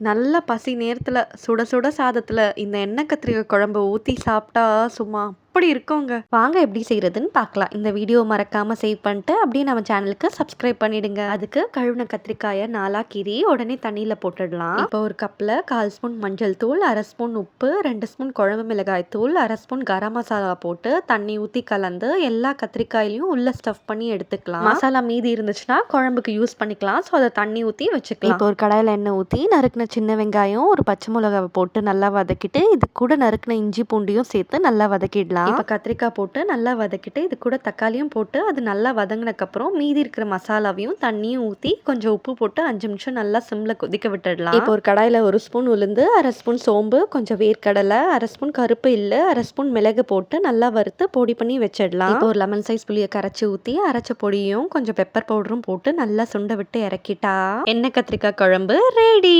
நல்ல பசி நேரத்தில் சுட சுட சாதத்தில் இந்த எண்ணெய் கத்திரிக்காய் குழம்பு ஊற்றி சாப்பிட்டா சும்மா அப்படி இருக்கோங்க வாங்க எப்படி செய்கிறதுன்னு பார்க்கலாம். இந்த வீடியோ மறக்காமல் சேவ் பண்ணிட்டு அப்படியே நம்ம சேனலுக்கு சப்ஸ்கிரைப் பண்ணிடுங்க. அதுக்கு கழுவின கத்திரிக்காயை நாலா கீரி உடனே தண்ணியில் போட்டுடலாம். இப்போ ஒரு கப்பில் கால் ஸ்பூன் மஞ்சள் தூள் அரை ஸ்பூன் உப்பு ரெண்டு ஸ்பூன் குழம்பு மிளகாய் தூள் அரை ஸ்பூன் கரம் மசாலா போட்டு தண்ணி ஊற்றி கலந்து எல்லா கத்திரிக்காயிலையும் உள்ள ஸ்டஃப் பண்ணி எடுத்துக்கலாம். மசாலா மீதி இருந்துச்சுன்னா குழம்புக்கு யூஸ் பண்ணிக்கலாம். ஸோ அதை தண்ணி ஊற்றி வச்சுக்கலாம். இப்போ ஒரு கடாயில் எண்ணெய் ஊற்றி நறுக்கின சின்ன வெங்காயம் ஒரு பச்சை மிளகாவை போட்டு நல்லா வதக்கிட்டு இது கூட நறுக்கின இஞ்சி பூண்டியும் சேர்த்து நல்லா வதக்கிடலாம். இப்போ கத்திரிக்காய் போட்டு நல்லா வதக்கிட்டு இது கூட தக்காளியும் போட்டு அது நல்லா வதங்கினக்கப்புறம் மீதி இருக்கிற மசாலாவையும் தண்ணியும் ஊற்றி கொஞ்சம் உப்பு போட்டு அஞ்சு நிமிஷம் நல்லா சிம்மில் கொதிக்க விட்டுடலாம். இப்போ ஒரு கடாயில் ஒரு ஸ்பூன் உளுந்து அரை ஸ்பூன் சோம்பு கொஞ்சம் வேர்க்கடலை அரை ஸ்பூன் கருப்பு இல்லை அரை ஸ்பூன் மிளகு போட்டு நல்லா வறுத்து பொடி பண்ணி வச்சிடலாம். இப்போ ஒரு லெமன் சைஸ் புளியை கரைச்சி ஊற்றி அரைச்ச பொடியும் கொஞ்சம் பெப்பர் பவுடரும் போட்டு நல்லா சுண்ட விட்டு இறக்கிட்டா. எண்ணெய் கத்திரிக்காய் குழம்பு ரெடி.